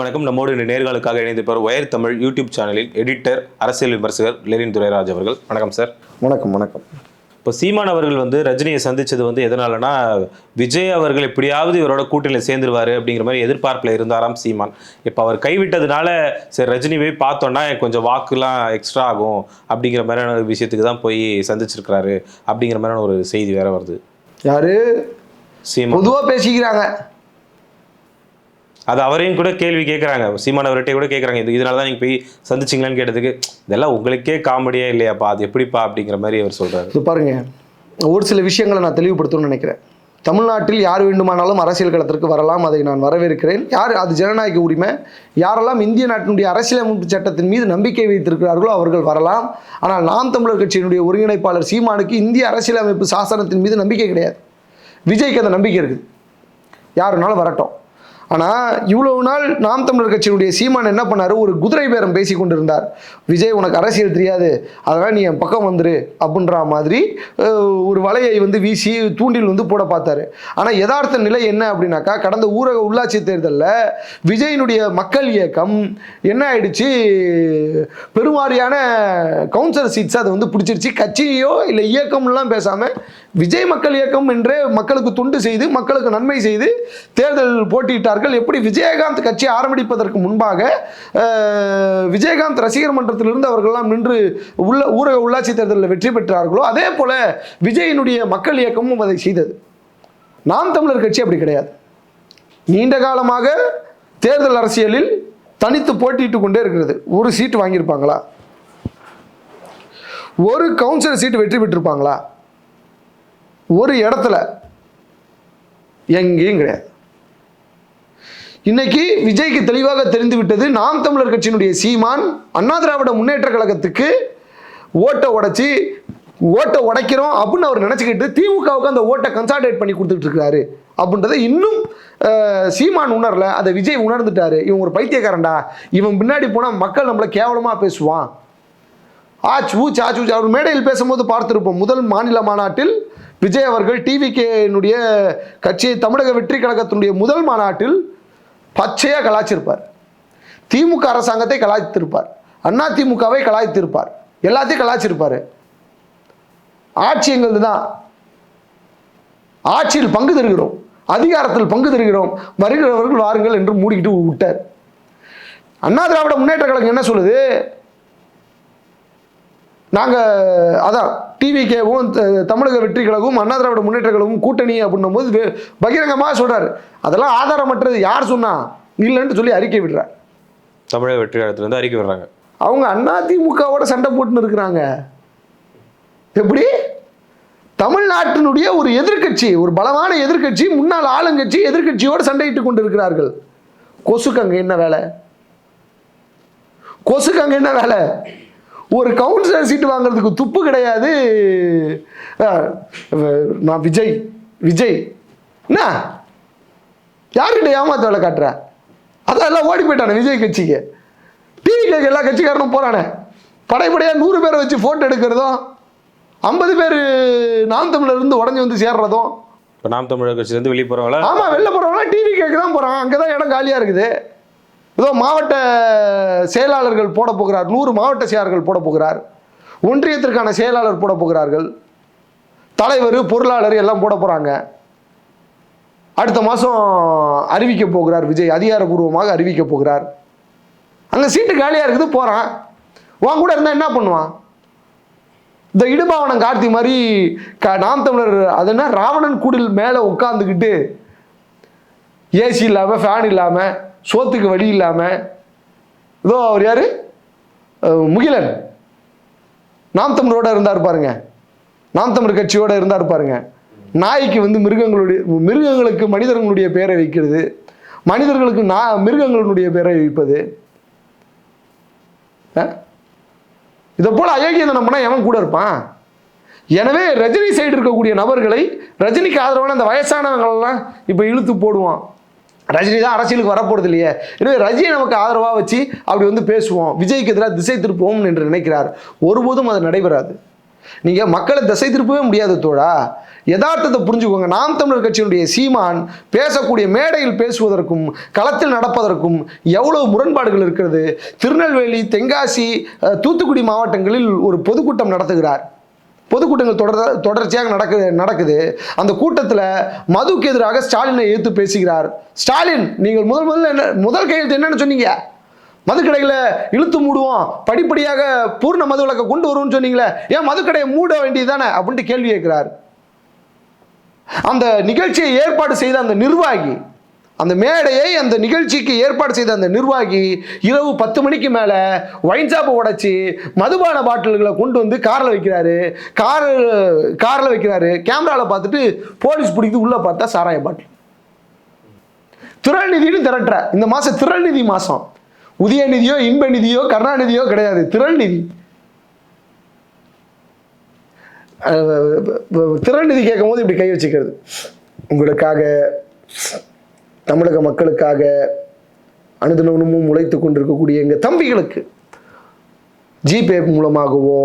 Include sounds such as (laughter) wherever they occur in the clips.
வணக்கம். நம்மோடு இந்த நேர்களுக்காக இணைந்திருப்பவர் ஒயர் தமிழ் யூடியூப் சேனலில் எடிட்டர் அரசியல் விமர்சகர் லெனின் துரைராஜ் அவர்கள். வணக்கம் சார். வணக்கம் வணக்கம். இப்போ சீமான் அவர்கள் வந்து ரஜினியை சந்திச்சது வந்து எதனாலனா விஜய் அவர்கள் எப்படியாவது இவரோட கூட்டணியில் சேர்ந்துருவாரு அப்படிங்கிற மாதிரி எதிர்பார்ப்பில் இருந்தாராம் சீமான். இப்போ அவர் கைவிட்டதுனால சரி ரஜினி போய் பார்த்தோன்னா கொஞ்சம் வாக்குலாம் எக்ஸ்ட்ரா ஆகும் அப்படிங்கிற மாதிரியான ஒரு விஷயத்துக்கு தான் போய் சந்திச்சிருக்கிறாரு அப்படிங்கிற மாதிரியான ஒரு செய்தி வேற வருது. யாரு? சீமான். பொதுவாக பேசிக்கிறாங்க. அது அவரையும் கூட கேள்வி கேட்குறாங்க சீமானவர்கிட்டே கூட கேட்குறாங்க இது இதனால தான் நீங்கள் போய் சந்திச்சிங்களான்னு கேட்டதுக்கு இதெல்லாம் உங்களுக்கே காமெடியே இல்லையாப்பா? அது எப்படிப்பா? அப்படிங்கிற மாதிரி அவர் சொல்கிறாரு இது பாருங்க. ஒரு சில விஷயங்களை நான் தெளிவுபடுத்தணும்னு நினைக்கிறேன். தமிழ்நாட்டில் யார் வேண்டுமானாலும் அரசியல் களத்திற்கு வரலாம். அதை நான் வரவேற்கிறேன். யார் அது ஜனநாயக உரிமை. யாரெல்லாம் இந்திய நாட்டினுடைய அரசியலமைப்பு சட்டத்தின் மீது நம்பிக்கை வைத்திருக்கிறார்களோ அவர்கள் வரலாம். ஆனால் நாம் தமிழர் கட்சியினுடைய ஒருங்கிணைப்பாளர் சீமானுக்கு இந்திய அரசியலமைப்பு சாசனத்தின் மீது நம்பிக்கை கிடையாது. விஜய்க்கு அந்த நம்பிக்கை இருக்குது. யாருனாலும் வரட்டும். ஆனால் இவ்வளவு நாள் நாம் தமிழர் கட்சியினுடைய சீமான் என்ன பண்ணார்? ஒரு குதிரை பேரம் பேசி கொண்டிருந்தார். விஜய் உனக்கு அரசியல் தெரியாது. அதனால் நீ என் பக்கம் வந்துரு அப்படின்ற மாதிரி ஒரு வலையை வந்து வீசி தூண்டில் வந்து போட பார்த்தாரு. ஆனால் யதார்த்த நிலை என்ன அப்படின்னாக்கா கடந்த ஊரக உள்ளாட்சி தேர்தலில் விஜயினுடைய மக்கள் இயக்கம் என்ன ஆயிடுச்சு? பெருமாறியான கவுன்சிலர் சீட்ஸ் அதை வந்து பிடிச்சிருச்சு. கட்சியோ இல்லை இயக்கம்லாம் பேசாமல் விஜய் மக்கள் இயக்கம் என்றே மக்களுக்கு துண்டு செய்து மக்களுக்கு நன்மை செய்து தேர்தல் போட்டியிட்டார்கள். எப்படி விஜயகாந்த் கட்சி ஆரம்பிப்பதற்கு முன்பாக விஜயகாந்த் ரசிகர் மன்றத்திலிருந்து அவர்கள்லாம் நின்று உள்ள ஊரக உள்ளாட்சி தேர்தலில் வெற்றி பெற்றார்களோ அதே போல விஜயினுடைய மக்கள் இயக்கமும் அதை செய்தது. நாம் தமிழர் கட்சி அப்படி கிடையாது. நீண்ட காலமாக தேர்தல் அரசியலில் தனித்து போட்டியிட்டு கொண்டே இருக்கிறது. ஒரு சீட்டு வாங்கியிருப்பாங்களா? ஒரு கவுன்சிலர் சீட்டு வெற்றி பெற்றிருப்பாங்களா? ஒரு இடத்துல எங்கேயும் கிடையாது. இன்னைக்கு விஜய்க்கு தெளிவாக தெரிந்துவிட்டது நாம் தமிழர் கட்சியினுடைய சீமான். அண்ணா திராவிட முன்னேற்ற கழகத்துக்கு ஓட்டை உடைச்சி ஓட்டை உடைக்கிறோம் அப்படின்னு அவர் நினச்சிக்கிட்டு திமுகவுக்கு அந்த ஓட்டை கன்சால்டேட் பண்ணி கொடுத்துட்டு இருக்காரு அப்படின்றத இன்னும் சீமான் உணரல. அதை விஜய் உணர்ந்துட்டாரு. இவன் ஒரு பைத்தியக்காரன்டா. இவன் பின்னாடி போனால் மக்கள் நம்மளை கேவலமாக பேசுவான். ஆச் ஊச் ஆச் ஊச். அவர் மேடையில் பேசும்போது பார்த்துருப்போம். முதல் மாநில மாநாட்டில் விஜய் அவர்கள் டிவிகேனுடைய கட்சியை தமிழக வெற்றி கழகத்தினுடைய முதல் மாநாட்டில் பச்சையாக கலாய்ச்சிருப்பார். திமுக அரசாங்கத்தை கலாய்த்திருப்பார். அண்ணா திமுகவை கலாய்த்திருப்பார். எல்லாத்தையும் கலாய்ச்சிருப்பார். ஆட்சி எங்களது தான் ஆட்சியில் பங்கு தருகிறோம். அதிகாரத்தில் பங்கு தருகிறோம். வருகிறவர்கள் வாருங்கள் என்று மூடிக்கிட்டு விட்டார். அண்ணா திராவிட முன்னேற்ற கழகம் என்ன சொல்லுது? நாங்கள் அதான் டிவிகேவும் தமிழக வெற்றி கழகமும் அண்ணா திராவிட முன்னேற்ற கழகமும் கூட்டணி அப்படின்னும் போது பகிரங்கமாக சொல்றாரு. அதெல்லாம் ஆதாரமற்றது யார் சொன்னா? இல்லைன்னு சொல்லி அறிக்கை விடுறார். தமிழக வெற்றி கழகத்துலேருந்து அறிக்கை விடுறாங்க. அவங்க அண்ணா திமுகவோட சண்டை போட்டுன்னு இருக்கிறாங்க. எப்படி? தமிழ்நாட்டினுடைய ஒரு எதிர்க்கட்சி ஒரு பலமான எதிர்க்கட்சி முன்னாள் ஆளுங்கட்சி எதிர்க்கட்சியோடு சண்டையிட்டு கொண்டு இருக்கிறார்கள் கொசுக்கு அங்க என்ன வேலை? கொசுக்கு அங்க என்ன வேலை? ஒரு கவுன்சிலர் சீட்டு வாங்குறதுக்கு துப்பு கிடையாது. நான் விஜய் விஜய். என்ன? யார்கிட்ட ஏமாத்த வேலை காட்டுற? அதான் எல்லாம் ஓடி போயிட்டானே விஜய் கட்சிக்கு. டிவி கேட்க எல்லா கட்சிக்காரனும் போறானே. படைப்படையாக நூறு பேரை வச்சு ஃபோட்டோ எடுக்கிறதும் ஐம்பது பேர் நாம் தமிழர் இருந்து உடஞ்சி வந்து சேர்றதும். இப்போ நாம் தமிழர் கட்சியிலேருந்து வெளியே போகிறவங்கள ஆமா வெளில போறவங்க டிவி கேட்க தான் போறான் அங்கதான் இடம் காலியா இருக்குது. ஏதோ மாவட்ட செயலாளர்கள் போட போகிறார் நூறு மாவட்ட செயலாளர்கள் போட போகிறார் ஒன்றியத்திற்கான செயலாளர் போட போகிறார்கள் தலைவர் பொருளாளர் எல்லாம் போட போகிறாங்க அடுத்த மாதம் அறிவிக்க போகிறார் விஜய் அதிகாரப்பூர்வமாக அறிவிக்க போகிறார். அங்கே சீட்டு காலியாக இருக்குது போகிறான் உன் கூட இருந்தால் என்ன பண்ணுவான்? இந்த இடுபாவனம் கார்த்தி மாதிரி க நாம் தமிழர் அது என்ன ராவணன் கூடில் மேலே உட்காந்துக்கிட்டு ஏசி இல்லாமல் ஃபேன் இல்லாமல் சோத்துக்கு வழி இல்லாமல் இதோ அவர் யார்? முகிலன். நாம் தமிழரோட இருந்தார் பாருங்க. நாம் தமிழ் கட்சியோட இருந்தார் பாருங்க. நாய்க்கு வந்து மிருகங்களுடைய மிருகங்களுக்கு மனிதர்களுடைய பெயரை வைக்கிறது மனிதர்களுக்கு நா மிருகங்களுடைய பெயரை வைப்பது. இதை போல அயோக்கியதனம் பண்ணா எவன் கூட இருப்பான்? எனவே ரஜினி சைடு இருக்கக்கூடிய நபர்களை ரஜினிக்கு ஆதரவான அந்த வயசானவங்களெல்லாம் இப்போ இழுத்து போடுவான். ரஜினி தான் அரசியலுக்கு வரப்போறது இல்லையே. எனவே ரஜினியை நமக்கு ஆதரவாக வச்சு அப்படி வந்து பேசுவோம். விஜய்க்கு எதிராக திசை திருப்புவோம் என்று நினைக்கிறார். ஒருபோதும் அது நடைபெறாது. நீங்கள் மக்களை திசை திருப்பவே முடியாது தோழா. யதார்த்தத்தை புரிஞ்சுக்கோங்க. நாம் தமிழர் கட்சியினுடைய சீமான் பேசக்கூடிய மேடையில் பேசுவதற்கும் களத்தில் நடப்பதற்கும் எவ்வளவு முரண்பாடுகள் இருக்கிறது. திருநெல்வேலி தென்காசி தூத்துக்குடி மாவட்டங்களில் ஒரு பொதுக்கூட்டம் நடத்துகிறார். பொதுக்கூட்டங்கள் தொடர் தொடர்ச்சியாக நடக்கு நடக்குது. அந்த கூட்டத்தில் மதுக்கு எதிராக ஸ்டாலினை எதிர்த்து பேசுகிறார். ஸ்டாலின் நீங்கள் முதல் முதல்ல என்ன முதல் கையெழுத்து என்னன்னு சொன்னீங்க. மதுக்கடைகளை இழுத்து மூடுவோம். படிப்படியாக பூர்ண மது விலக்கை கொண்டு வருவோம்னு சொன்னீங்களே. ஏன் மதுக்கடையை மூட வேண்டியதுதானே அப்படின்ட்டு கேள்வி கேட்கிறார். அந்த நிகழ்ச்சியை ஏற்பாடு செய்த அந்த நிர்வாகி அந்த மேடையை அந்த நிகழ்ச்சிக்கு ஏற்பாடு செய்த அந்த நிர்வாகி இரவு பத்து மணிக்கு மேலே ஒயின் ஷாப்பை உடைச்சி மதுபான பாட்டில்களை கொண்டு வந்து காரில் வைக்கிறாரு. கார் காரில் வைக்கிறாரு. கேமராவில் பார்த்துட்டு போலீஸ் பிடிக்குது உள்ளே பார்த்தா சாராய பாட்டில். திரள்நிதினு திரட்டுற. இந்த மாதம் திரள்நிதி மாதம் உதயநிதியோ இன்ப நிதியோ கருணாநிதியோ கிடையாது. திரள்நிதி. திரள்நிதி கேட்கும் போது இப்படி கை வச்சுக்கிறது. உங்களுக்காக தமிழக மக்களுக்காக அனுதினமும் உழைத்து கொண்டிருக்கக்கூடிய எங்கள் தம்பிகளுக்கு ஜிபே மூலமாகவோ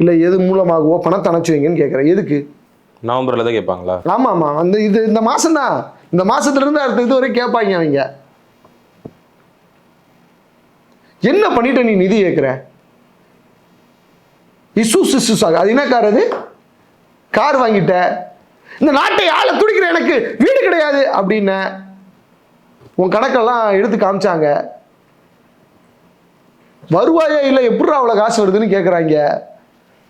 இல்லை எது மூலமாகவோ பணத்தை அனுப்பிச்சு வைங்கன்னு கேட்குறேன் எதுக்கு? நவம்பர்ல தான் கேட்பாங்களா? ஆமாம். ஆமாம் அந்த இது இந்த மாதம்தான் இந்த மாதத்துலேருந்து அடுத்த இது வரைக்கும் கேட்பாங்க அவங்க. என்ன பண்ணிட்ட நீ நிதி கேட்குற இசூஸ் இசூஸ் அது என்ன கார் அது? கார் வாங்கிட்ட. இந்த நாட்டை ஆளை துடிக்கிற எனக்கு வீடு கிடையாது அப்படின்னு. உன் கணக்கெல்லாம் எடுத்து காமிச்சாங்க. வருவாயே இல்லை எப்படிடா அவ்வளோ காசு வருதுன்னு கேட்குறாங்க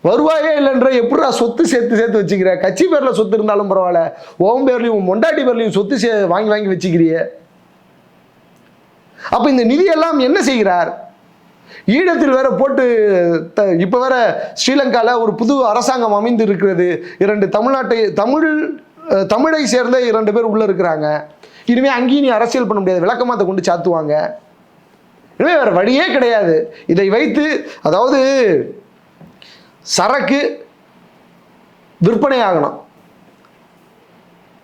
வருவாயே இல்லைன்ற எப்படா சொத்து சேர்த்து சேர்த்து வச்சுக்கிற? கட்சி பேரில் சொத்து இருந்தாலும் பரவாயில்ல. ஓம் பேர்லையும் உன் மொண்டாட்டி பேர்லையும் சொத்து சே வாங்கி வாங்கி வச்சுக்கிறிய. அப்போ இந்த நிதியெல்லாம் என்ன செய்கிறார்? ஈழத்தில் வேற போட்டு த இப்போ வேற ஸ்ரீலங்காவில் ஒரு புது அரசாங்கம் அமைந்து இருக்கிறது இரண்டு தமிழ்நாட்டை தமிழ் தமிழை சேர்ந்த இரண்டு பேர் உள்ளே இருக்கிறாங்க. இனிமேல் அங்கேயும் நீ அரசியல் பண்ண முடியாது. விளக்கமாத்தை கொண்டு சாத்துவாங்க. இனிமே வேறு வழியே கிடையாது. இதை வைத்து அதாவது சரக்கு விற்பனை ஆகணும்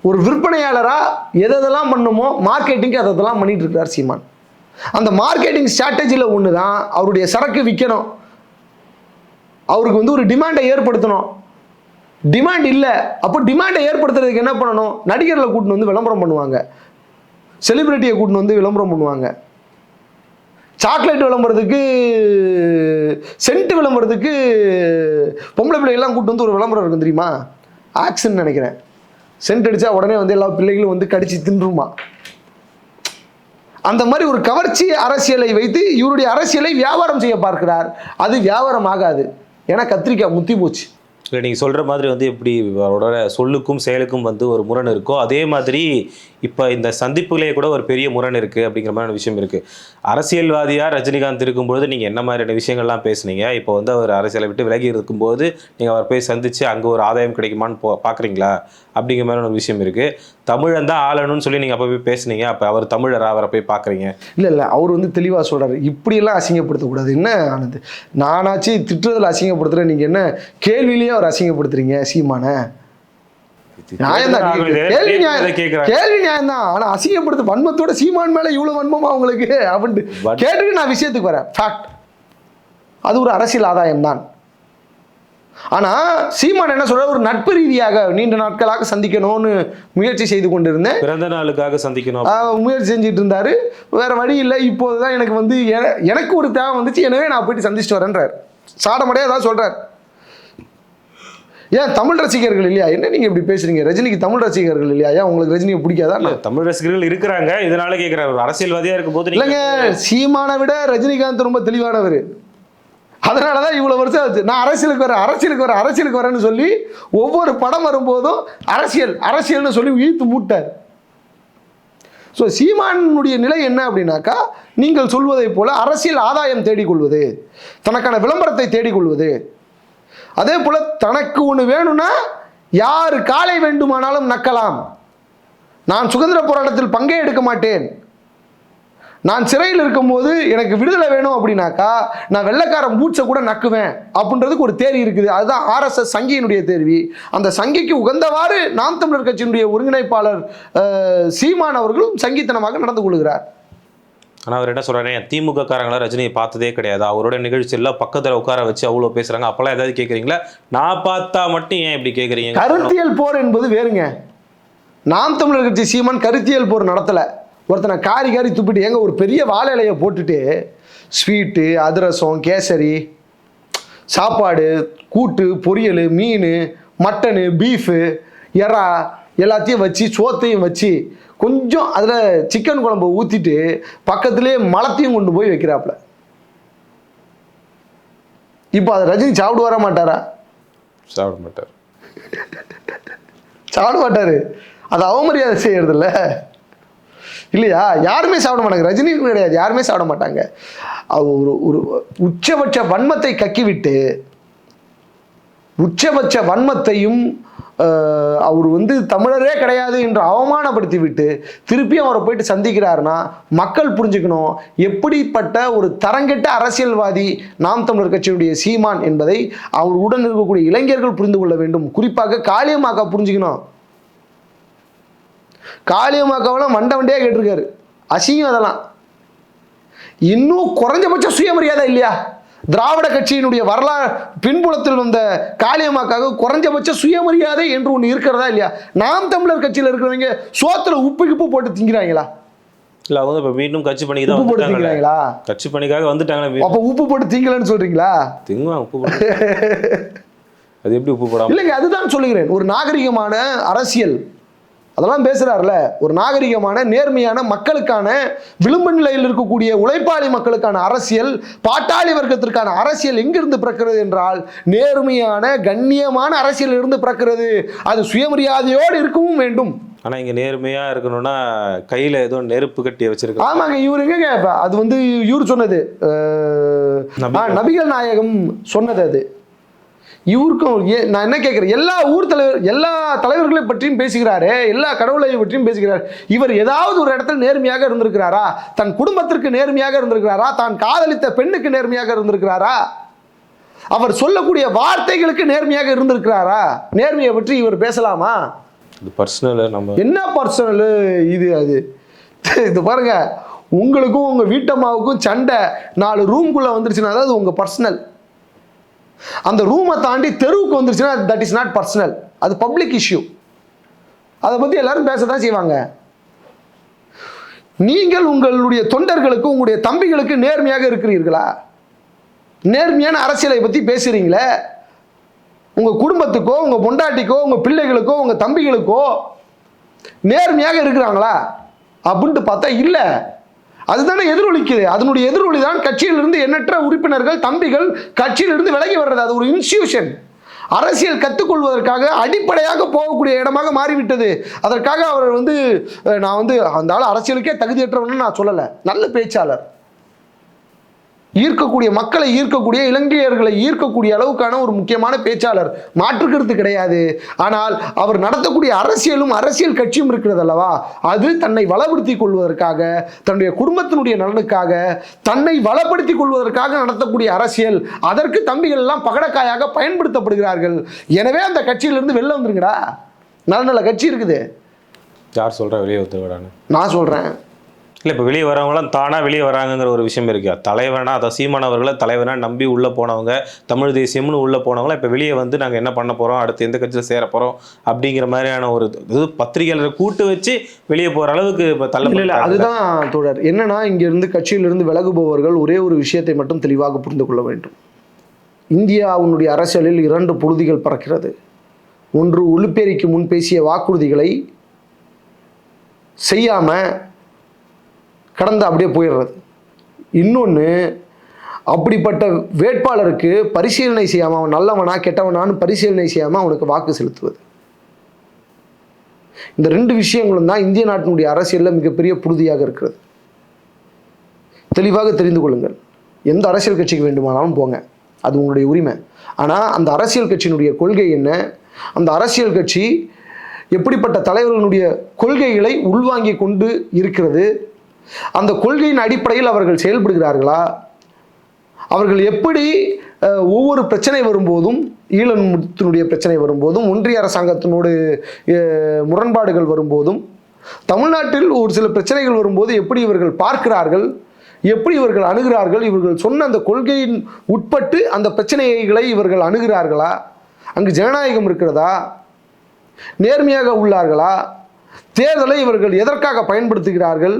ஒரு விற்பனையாளராக எதெல்லாம் பண்ணுமோ மார்க்கெட்டிங்க்கு அதெல்லாம் பண்ணிட்டு இருக்கிறார் சீமான். அந்த மார்க்கெட்டிங் ஸ்ட்ராட்டஜியில் ஒன்று தான் அவருடைய சரக்கு விற்கணும் அவருக்கு வந்து ஒரு டிமாண்டை ஏற்படுத்தணும். டிமாண்ட் இல்லை. அப்போ டிமாண்டை ஏற்படுத்துறதுக்கு என்ன பண்ணணும்? நடிகர்களை கூட்டின்னு வந்து விளம்பரம் பண்ணுவாங்க. செலிபிரிட்டியை கூட்டின்னு வந்து விளம்பரம் பண்ணுவாங்க. சாக்லேட் விளம்பரத்துக்கு சென்ட் விளம்பரத்துக்கு பொம்பளை பிள்ளைகள்லாம் கூட்டு வந்து ஒரு விளம்பரம் இருக்கும் தெரியுமா? ஆக்ஷன் நினைக்கிறேன். சென்ட் அடித்தா உடனே வந்து எல்லா பிள்ளைகளும் வந்து கடிச்சு தின்றுமா? அந்த மாதிரி ஒரு கவர்ச்சி அரசியலை வைத்து இவருடைய அரசியலை வியாபாரம் செய்ய பார்க்கிறார். அது வியாபாரம் ஆகாது. ஏன்னா கத்திரிக்காய் முத்தி போச்சு. இல்லை நீங்கள் சொல்கிற மாதிரி வந்து எப்படி அவரோட சொல்லுக்கும் செயலுக்கும் வந்து ஒரு முரண் இருக்கோ அதே மாதிரி இப்போ இந்த சந்திப்புகளே கூட ஒரு பெரிய முரண் இருக்குது அப்படிங்கிற மாதிரியான விஷயம் இருக்குது அரசியல்வாதியாக ரஜினிகாந்த் இருக்கும்பொழுது நீங்கள் என்ன மாதிரியான விஷயங்கள்லாம் பேசுனீங்க? இப்போ வந்து அவர் அரசியலை விட்டு விலகி இருக்கும்போது நீங்கள் அவர் போய் சந்தித்து அங்கே ஒரு ஆதாயம் கிடைக்குமான்னு போ பார்க்குறீங்களா அப்படிங்கிற மாதிரியான ஒரு விஷயம் இருக்குது தமிழன் தான் ஆளணும்னு சொல்லி நீங்கள் அப்போ போய் பேசுனீங்க. அப்போ அவர் தமிழரா அவரை போய் பார்க்குறீங்க இல்லை இல்லை. அவர் வந்து தெளிவாக சொல்கிறார் இப்படியெல்லாம் அசிங்கப்படுத்தக்கூடாது. என்ன ஆனது? நானாச்சு திட்டுறதில் அசிங்கப்படுத்துகிறேன் நீங்கள் என்ன கேள்வியிலேயே அவர் அசிங்கப்படுத்துறீங்க சீமானை? கேள்வி நியாயம் கேள்வி நியாயம் தான் ஆனால் அசிங்கப்படுத்த வன்மத்தோட சீமான் மேலே இவ்வளோ வன்மமா உங்களுக்கு? அப்படின்ட்டு. கேட்டுட்டு நான் விஷயத்துக்கு வரேன். ஃபேக்ட் அது ஒரு அரசியல் ஆதாயம் தான் ஆனால் சீமான் என்ன சொல்ற ஒரு நட்பு ரீதியாக நீண்ட நாட்களாக சந்திக்கணும்னு முயற்சி செய்து கொண்டிருந்தேன். பிறந்த நாளுக்காக சந்திக்கணும் ஆஹ் முயற்சி செஞ்சுட்டு இருந்தாரு. வேற வழி இல்லை. இப்போது தான் எனக்கு வந்து என- எனக்கு ஒரு தேவை வந்துச்சு. எனவே நான் போயிட்டு சந்திச்சுட்டு வரேன்றார். சாடமடையா தான் சொல்றார். ஏன் தமிழ் ரசிகர்கள் இல்லையா? என்ன நீங்க இப்படி பேசுறீங்க? ரஜினிக்கு தமிழ் ரசிகர்கள் இல்லையா? ஏன் உங்களுக்கு ரஜினியை பிடிக்காதா தமிழ் ரசிகர்கள் இருக்கிறாங்க. இதனால கேட்குறாரு ஒரு அரசியல்வாதியா இருக்கும்போது நீங்க இல்லைங்க சீமானை விட ரஜினிகாந்த் ரொம்ப தெளிவானவர். அதனால தான் இவ்வளோ வருஷம் ஆச்சு. நான் அரசியலுக்கு வரேன் அரசியலுக்கு வரேன் அரசியலுக்கு வரேன்னு சொல்லி ஒவ்வொரு படம் வரும்போதும் அரசியல் அரசியல்னு சொல்லி இழுத்து மூட்டார். ஸோ சீமானுடைய நிலை என்ன அப்படின்னாக்கா நீங்கள் சொல்வதைப் போல அரசியல் ஆதாயம் தேடிக்கொள்வது தனக்கான விளம்பரத்தை தேடிக்கொள்வது அதே போல் தனக்கு ஒன்று வேணும்னா யார் காலை வேண்டுமானாலும் நக்கலாம். நான் சுதந்திர போராட்டத்தில் பங்கே எடுக்க மாட்டேன். நான் சிறையில் இருக்கும்போது எனக்கு விடுதலை வேணும் அப்படின்னாக்கா நான் வெள்ளக்காரன் பூட்ஸை கூட நக்குவேன் அப்படின்றதுக்கு ஒரு தேர்வு இருக்குது. அதுதான் ஆர்எஸ்எஸ் சங்கியினுடைய தேர்வி அந்த சங்கிக்கு உகந்தவாறு நாம் தமிழர் கட்சியினுடைய ஒருங்கிணைப்பாளர் சீமான் அவர்களும் சங்கித்தனமாக நடந்து கொள்கிறார். ஆனால் அவர் என்ன சொல்கிறாரு திமுக காரங்களா ரஜினியை பார்த்ததே கிடையாது. அவரோட நிகழ்ச்சியில் பக்கத்தில் உட்கார வச்சு அவ்வளோ பேசுகிறாங்க அப்போல்லாம் ஏதாவது கேட்குறீங்களா நான் பார்த்தா மட்டும் ஏன் இப்படி கேட்குறீங்க கருத்தியல் போர் என்பது வேறுங்க. நாம் தமிழர் கட்சி சீமான் கருத்தியல் போர் நடத்தலை. ஒருத்தனை காரி காரி துப்பிட்டு ஏங்க ஒரு பெரிய வாழை இலையை போட்டுட்டு ஸ்வீட்டு அதிரசம் கேசரி சாப்பாடு கூட்டு பொரியல் மீன் மட்டனு பீஃபு எறா எல்லாத்தையும் வச்சு சோத்தையும் வச்சு கொஞ்சம் அதில் சிக்கன் குழம்பு ஊற்றிட்டு பக்கத்துலேயே மலத்தையும் கொண்டு போய் வைக்கிறாப்புல. இப்போ அதை ரஜினி சாப்பிடு வர மாட்டாரா? சாப்பிட மாட்டார். சாப்பிட மாட்டாரு. அது அவமரியாதை செய்யறது இல்ல இல்லையா? யாருமே சாப்பிட மாட்டாங்க. ரஜினி கிடையாது. யாருமே சாப்பிட மாட்டாங்க. அவர் ஒரு ஒரு உச்சபட்ச வன்மத்தை கக்கிவிட்டு உச்சபட்ச வன்மத்தையும் அவர் வந்து தமிழரே கிடையாது என்று அவமானப்படுத்தி விட்டு திருப்பியும் அவரை போயிட்டு சந்திக்கிறாருன்னா மக்கள் புரிஞ்சுக்கணும். எப்படிப்பட்ட ஒரு தரங்கெட்ட அரசியல்வாதி நாம் தமிழர் கட்சியுடைய சீமான் என்பதை அவர் உடன் இருக்கக்கூடிய இளைஞர்கள் புரிந்து கொள்ள வேண்டும். குறிப்பாக காளியமாக்கா புரிஞ்சுக்கணும். காளியமாக்காவெல்லாம் மண்டை வண்டியாக கேட்டிருக்காரு. அசிங்கம் அதெல்லாம். இன்னும் குறைஞ்சபட்ச சுயமரியாதை இல்லையா? திராவிட கட்சியினுடைய வரலாறு பின்புலத்தில் வந்த காளியம்மாக்காக குறைஞ்சபட்ச சுயமரியாதை என்று ஒன்று இருக்கிறதா இல்லையா? நாம் தமிழர் கட்சியில் இருக்கிறவங்க சோத்துல உப்பு கிப்பு போட்டு திங்கிறாங்களா? இல்லை அவங்க இப்போ மீண்டும் கட்சி பணிக்கு தான் உப்பு போட்டு வந்துட்டாங்களே கட்சி பணிக்காக வந்துட்டாங்களே. அப்ப உப்பு போட்டு திங்கலன்னு சொல்றீங்களா? திங்குவாங்க உப்பு போட (laughs) அது எப்படி உப்பு போடாம இல்லைங்க அதுதான் சொல்லுகிறேன். ஒரு நாகரிகமான அரசியல். அதெல்லாம் பேசுறாருல ஒரு நாகரிகமான நேர்மையான மக்களுக்கான விளிம்பு நிலையில் இருக்கக்கூடிய உழைப்பாளி மக்களுக்கான அரசியல் பாட்டாளி வர்க்கத்திற்கான அரசியல் எங்கிருந்து பிறக்கிறது என்றால் நேர்மையான கண்ணியமான அரசியல் இருந்து பிறக்கிறது. அது சுயமரியாதையோடு இருக்கவும் வேண்டும். ஆனா இங்க நேர்மையா இருக்கணும்னா கையில ஏதோ நெருப்பு கட்டி வச்சிருக்காங்க. ஆமாங்க இவர் எங்க இப்ப அது வந்து இவர் சொன்னது நபிகள் நாயகம் சொன்னது அது. இவருக்கும் ஏ- நான் என்ன கேட்குறேன் எல்லா ஊர் தலைவர் எல்லா தலைவர்களை பற்றியும் பேசுகிறாரு எல்லா கடவுளை பற்றியும் பேசுகிறார். இவர் ஏதாவது ஒரு இடத்துல நேர்மையாக இருந்திருக்கிறாரா? தன் குடும்பத்திற்கு நேர்மையாக இருந்திருக்கிறாரா? தான் காதலித்த பெண்ணுக்கு நேர்மையாக இருந்திருக்கிறாரா? அவர் சொல்லக்கூடிய வார்த்தைகளுக்கு நேர்மையாக இருந்திருக்கிறாரா? நேர்மையை பற்றி இவர் பேசலாமா? இது பர்சனல் நம்ம என்ன பர்சனல் இது அது? இது பாருங்க உங்களுக்கும் உங்க வீட்டம்மாவுக்கும் சண்டை. நாலு ரூம்குள்ள வந்துருச்சுன்னா அது உங்க பர்சனல் அந்த ரூமை தாண்டி தெருவுக்கு வந்துருச்சுன்னா தட் இஸ் நாட் பர்சனல் அது பப்ளிக் இஷ்யூ அதை பற்றி எல்லாரும் பேச தான் செய்வாங்க. நீங்கள் உங்களுடைய தொண்டர்களுக்கு உங்களுடைய தம்பிகளுக்கு நேர்மையாக இருக்கிறீர்களா? நேர்மையான அரசியலை பற்றி பேசுறீங்களே? உங்கள் குடும்பத்துக்கோ உங்கள் பொண்டாட்டிக்கோ உங்கள் பிள்ளைகளுக்கோ உங்கள் தம்பிகளுக்கோ நேர்மையாக இருக்கிறாங்களா? அப்படின்ட்டு பார்த்தா இல்லை. அதுதானே எதிரொலிக்குது. அதனுடைய எதிரொலி தான் கட்சியிலிருந்து எண்ணற்ற உறுப்பினர்கள் தம்பிகள் கட்சியிலிருந்து விலகி வர்றது. அது ஒரு இன்ஸ்டியூஷன் அரசியல் கற்றுக்கொள்வதற்காக அடிப்படையாக போகக்கூடிய இடமாக மாறிவிட்டது. அதற்காக அவர் வந்து நான் வந்து அந்த ஆள் அரசியலுக்கே தகுதியற்றவன்னு நான் சொல்லலை. நல்ல பேச்சாளர். ஈர்க்கக்கூடிய மக்களை ஈர்க்கக்கூடிய இலங்கையர்களை ஈர்க்கக்கூடிய அளவுக்கான ஒரு முக்கியமான பேச்சாளர். மாற்றுக்கருத்து கிடையாது. ஆனால் அவர் நடத்தக்கூடிய அரசியலும் அரசியல் கட்சியும் இருக்கிறது அல்லவா? அது தன்னை வளப்படுத்திக் கொள்வதற்காக தன்னுடைய குடும்பத்தினுடைய நலனுக்காக தன்னை வளப்படுத்திக் கொள்வதற்காக நடத்தக்கூடிய அரசியல். அதற்கு தம்பிகள் எல்லாம் பகடக்காயாக பயன்படுத்தப்படுகிறார்கள். எனவே அந்த கட்சியிலிருந்து வெளில வந்துருங்கடா. நல்ல நல்ல கட்சி இருக்குது. யார் சொல்றா வெளியே ஒத்துக்கடான்னு நான் சொல்றேன். இல்லை இப்போ வெளியே வரவங்களாம் தானாக வெளியே வராங்கங்கிற ஒரு விஷயம் இருக்கு. தலைவனா அதை சீமான் அவர்களை தலைவனா நம்பி உள்ளே போனவங்க தமிழ் தேசியம்னு உள்ளே போனவங்களாம் இப்போ வெளியே வந்து நாங்கள் என்ன பண்ண போகிறோம் அடுத்து எந்த கட்சியில் சேர போகிறோம் அப்படிங்கிற மாதிரியான ஒரு இது பத்திரிகையாளரை கூட்டு வச்சு வெளியே போகிற அளவுக்கு இப்போ தள்ள அதுதான் தோழர். என்னன்னா இங்க இருந்து கட்சியிலிருந்து விலகுபவர்கள் ஒரே ஒரு விஷயத்தை மட்டும் தெளிவாக புரிந்து கொள்ள வேண்டும். இந்தியாவினுடைய அரசியலில் இரண்டு பொழுதிகள் பறக்கிறது. ஒன்று ஒளிப்பேரிக்கு முன் பேசிய வாக்குறுதிகளை செய்யாம கடந்து அப்படியே போயிடுறது. இன்னொன்று அப்படிப்பட்ட வேட்பாளருக்கு பரிசீலனை செய்யாமல் அவன் நல்லவனா கெட்டவனான்னு பரிசீலனை செய்யாமல் அவனுக்கு வாக்கு செலுத்துவது. இந்த ரெண்டு விஷயங்களும் தான் இந்திய நாட்டினுடைய அரசியலில் மிகப்பெரிய புழுதியாக இருக்கிறது. தெளிவாக தெரிந்து கொள்ளுங்கள். எந்த அரசியல் கட்சிக்கு வேண்டுமானாலும் போங்க. அது உங்களுடைய உரிமை. ஆனால் அந்த அரசியல் கட்சியினுடைய கொள்கை என்ன? அந்த அரசியல் கட்சி எப்படிப்பட்ட தலைவர்களுடைய கொள்கைகளை உள்வாங்கி கொண்டு இருக்கிறது? அந்த கொள்கையின் அடிப்படையில் அவர்கள் செயல்படுகிறார்களா? அவர்கள் எப்படி ஒவ்வொரு பிரச்சனை வரும்போதும் ஈழத்தினுடைய பிரச்சனை வரும்போதும் ஒன்றிய அரசாங்கத்தினோடு முரண்பாடுகள் வரும்போதும் தமிழ்நாட்டில் ஒரு சில பிரச்சனைகள் வரும்போது எப்படி இவர்கள் பார்க்கிறார்கள்? எப்படி இவர்கள் அணுகிறார்கள்? இவர்கள் சொன்ன அந்த கொள்கையின் உட்பட்டு அந்த பிரச்சனைகளை இவர்கள் அணுகிறார்களா? அங்கு ஜனநாயகம் இருக்கிறதா? நேர்மையாக உள்ளார்களா? தேர்தலை இவர்கள் எதற்காக பயன்படுத்துகிறார்கள்?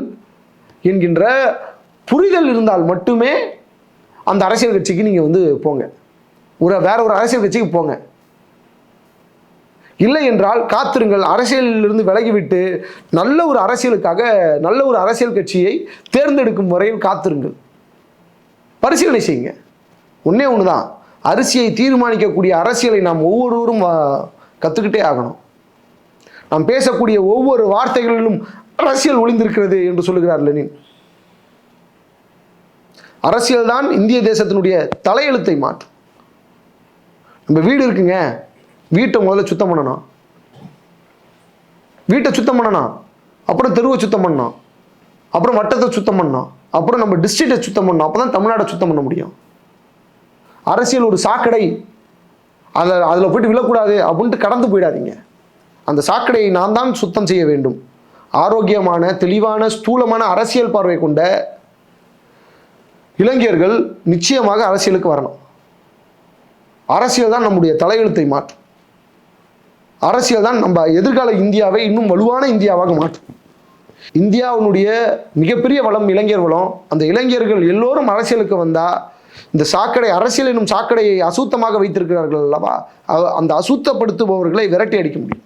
என்கின்ற புரிதல் இருந்தால் மட்டுமே அந்த அரசியல் கட்சிக்கு நீங்கள் வந்து போங்க. ஒரு வேற ஒரு அரசியல் கட்சிக்கு போங்க. இல்லை என்றால் காத்திருங்கள். அரசியலிலிருந்து விலகிவிட்டு நல்ல ஒரு அரசியலுக்காக நல்ல ஒரு அரசியல் கட்சியை தேர்ந்தெடுக்கும் வரையில் காத்திருங்கள். பரிசீலனை செய்யுங்க. ஒன்றே ஒன்று தான் அரிசியை தீர்மானிக்கக்கூடிய அரசியலை நாம் ஒவ்வொருவரும் கற்றுக்கிட்டே ஆகணும். நாம் பேசக்கூடிய ஒவ்வொரு வார்த்தைகளிலும் அரசியல் ஒளிந்திருக்கிறது என்று சொல்லுகிறார் லெனின். அரசியல் தான் இந்திய தேசத்தினுடைய தலையெழுத்தை மாற்றும். நம்ம வீடு இருக்குங்க. வீட்டை முதல்ல சுத்தம் பண்ணணும். வீட்டை சுத்தம் பண்ணணும். அப்புறம் தெருவை சுத்தம் பண்ணணும். அப்புறம் வட்டத்தை சுத்தம் பண்ணணும். அப்புறம் நம்ம டிஸ்ட்ரிக்டை சுத்தம் பண்ணணும். அப்போ தான் தமிழ்நாடை சுத்தம் பண்ண முடியும். அரசியல் ஒரு சாக்கடை. அதில் அதில் போயிட்டு விழக்கூடாது அப்படின்ட்டு கடந்து போயிடாதீங்க. அந்த சாக்கடையை நான் தான் சுத்தம் செய்ய வேண்டும். ஆரோக்கியமான தெளிவான ஸ்தூலமான அரசியல் பார்வை கொண்ட இளைஞர்கள் நிச்சயமாக அரசியலுக்கு வரணும். அரசியல் தான் நம்முடைய தலையெழுத்தை மாற்றும். அரசியல் தான் நம்ம எதிர்கால இந்தியாவை இன்னும் வலுவான இந்தியாவாக மாற்றும். இந்தியாவினுடைய மிகப்பெரிய வளம் இளைஞர் வளம். அந்த இளைஞர்கள் எல்லோரும் அரசியலுக்கு வந்தால் இந்த சாக்கடை அரசியல் என்னும் சாக்கடையை அசுத்தமாக வைத்திருக்கிறார்கள் அல்லவா? அந்த அசுத்தப்படுத்துபவர்களை விரட்டி அடிக்க முடியும்.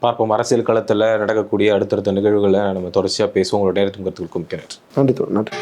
பார்ப்போம். அரசியல் களத்தில் நடக்கக்கூடிய அடுத்தடுத்த நிகழ்வுகளை நம்ம தொடர்ச்சியாக பேசுவோம். உங்களோட நேரத்துக்கு கருத்துக்களுக்கும் மிக்க நன்றி. நன்றி.